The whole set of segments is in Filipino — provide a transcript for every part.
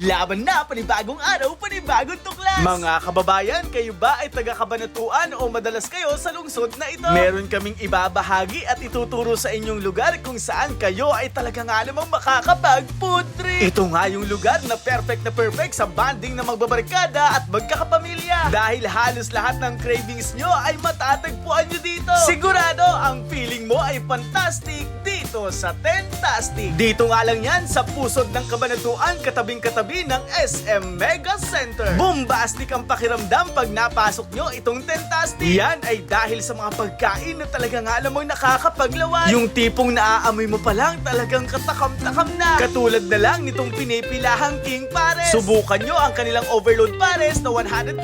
Laban na, panibagong araw, panibagong tuklas! Mga kababayan, kayo ba ay taga-kabanatuan o madalas kayo sa lungsod na ito? Meron kaming ibabahagi at ituturo sa inyong lugar kung saan kayo ay talaga nga namang makakapag-food trip. Ito nga yung lugar na perfect na perfect sa banding na magbabarkada at magkakapamilya. Dahil halos lahat ng cravings nyo ay matatagpuan nyo dito. Sigurado, ang feeling mo ay fantastic dito sa Tentastic. Dito nga lang yan sa pusod ng kabanatuan katabing katabi ng SM Mega Center. Bombastic ang pakiramdam pag napasok nyo itong Tentastic. Yan ay dahil sa mga pagkain na talaga nga alam mo nakakapaglawan. Yung tipong naaamoy mo pa lang talagang katakam-takam na. Katulad na lang nitong pinipilahang King Pares. Subukan nyo ang kanilang overload pares na 125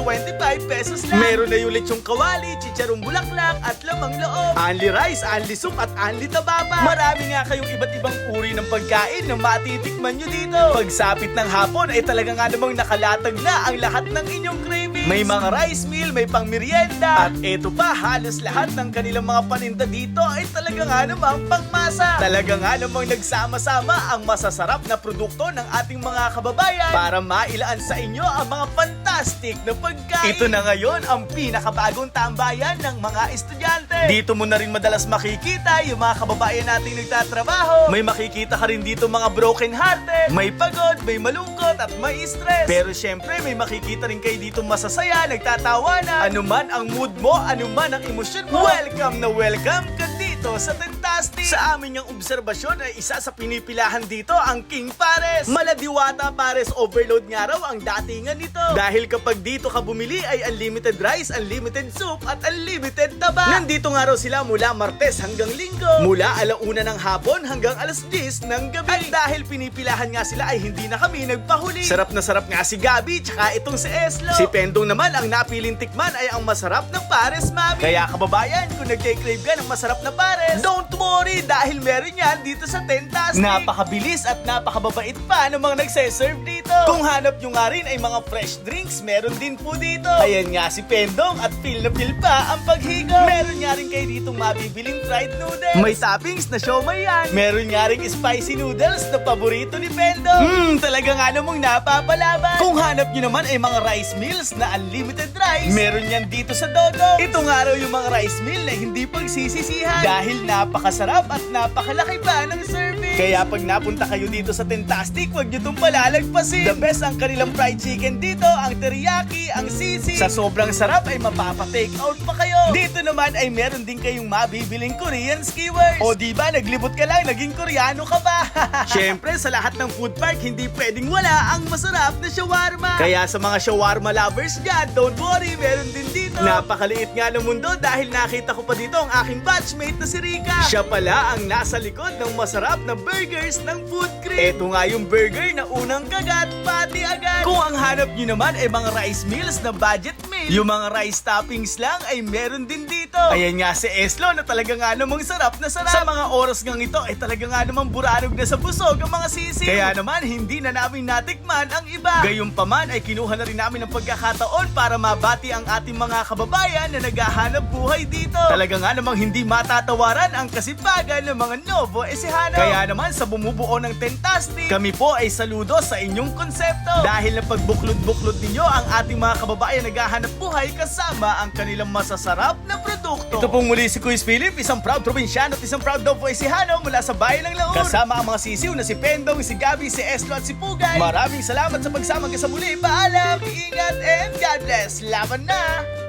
pesos lang. Meron na yung lechong kawali, chicharong bulaklak at lamang loob. Only rice, only soup at only tababa. Marami nga kayong iba't ibang uri ng pagkain na matitikman nyo dito. Pagsapit ng hapon ay talaga nga namang nakalatag na ang lahat ng inyong cravings. May mga rice meal, may pang merienda. At eto pa, halos lahat ng kanilang mga paninda dito ay talaga nga namang pangmasa. Talaga nga namang nagsama-sama ang masasarap na produkto ng ating mga kababayan para mailaan sa inyo ang mga fantastic na pagkain. Ito na ngayon ang pinakabagong tambayan ng mga estudyante. Dito mo na rin madalas makikita yung mga kababayan nating nagtatrabaho. May makikita ka rin dito mga broken hearted, may pagod, may malungkot at may stress. Pero syempre may makikita rin kayo dito masasaya, nagtatawanan. Ano man ang mood mo, ano man ang emosyon mo, welcome na welcome ka dito sa Tentastic. Sa amin yung obserbasyon ay isa sa pinipilahan dito ang King Pares. Maladiwata Pares overload nga raw ang datingan nito. Dahil kapag dito ka bumili ay unlimited rice, unlimited soup at unlimited taba. Nandito nga raw sila mula Martes hanggang Linggo. Mula alauna ng hapon hanggang alas 10 ng gabi. At dahil pinipilahan nga sila ay hindi na kami nagpahuli. Sarap na sarap nga si Gabi tsaka itong si Eslo. Si Pendong naman ang napiling tikman ay ang masarap ng Pares Mami. Kaya kababayan, kung nagkay-crave ka ng masarap na Pares, don't worry dahil meron yan dito sa Tentastic. Napakabilis at napakababait pa ng mga nagseserve dito. Kung hanap nyo nga rin ay mga fresh drinks, meron din po dito. Ayan nga si Pendong at feel na feel pa ang paghigo. Meron nga rin kayo ditong mabibiling fried noodles. May toppings na siomay yan. Meron nga rin spicy noodles na paborito ni Pendong. Hmm, talaga nga namang napapalaban. Kung hanap nyo naman ay mga rice meals na unlimited rice, meron yan dito sa Dodo. Ito nga raw yung mga rice meal na hindi pagsisisihan. Dahil napakasarap at napakalaki pa ng serving. Kaya pag napunta kayo dito sa Tentastic, huwag nyo itong palalagpasin. The best ang kanilang fried chicken dito, ang teriyaki, ang sisi. Sa sobrang sarap ay mapapa-take out pa kayo. Dito naman ay meron din kayong mabibiling Korean skewers. O di ba naglibot ka lang, naging Koreano ka pa. Syempre sa lahat ng food park, hindi pwedeng wala ang masarap na shawarma. Kaya sa mga shawarma lovers dyan, don't worry, meron din dito. Napakaliit nga ng mundo dahil nakita ko pa dito ang aking batchmate na si Rika. Siya pala ang nasa likod ng masarap na burgers ng Food Crib. Ito nga yung burger na unang kagat, pati agad. Kung ang hanap nyo naman ay mga rice meals na budget meal, yung mga rice toppings lang ay meron din dito. Ayan nga si Eslo na talaga nga namang sarap na sarap. Sa mga oras ngang ito ay talaga nga namang buranog na sa busog ang mga sisiw. Kaya naman hindi na namin natikman ang iba. Gayunpaman ay kinuha na rin namin ng pagkakataon para mabati ang ating mga kababayan na naghahanap buhay dito. Talaga nga namang hindi matatawaran ang kasipagan ng mga Novo Ecijano. Kaya naman sa bumubuo ng Tentastic, kami po ay saludo sa inyong konsepto. Dahil na pagbuklod-buklod ninyo ang ating mga kababayan naghahanap buhay kasama ang kanilang masasarap na produkto. Ito pong muli si Kuis Philip, isang proud probinsyano at isang proud Novo Ecijano mula sa bayan ng Laon. Kasama ang mga sisiw na si Pendong, si Gabi, si Eslo at si Pugay. Maraming salamat sa pagsama ka sa muli. Paalam, ingat, and God bless. Laban na!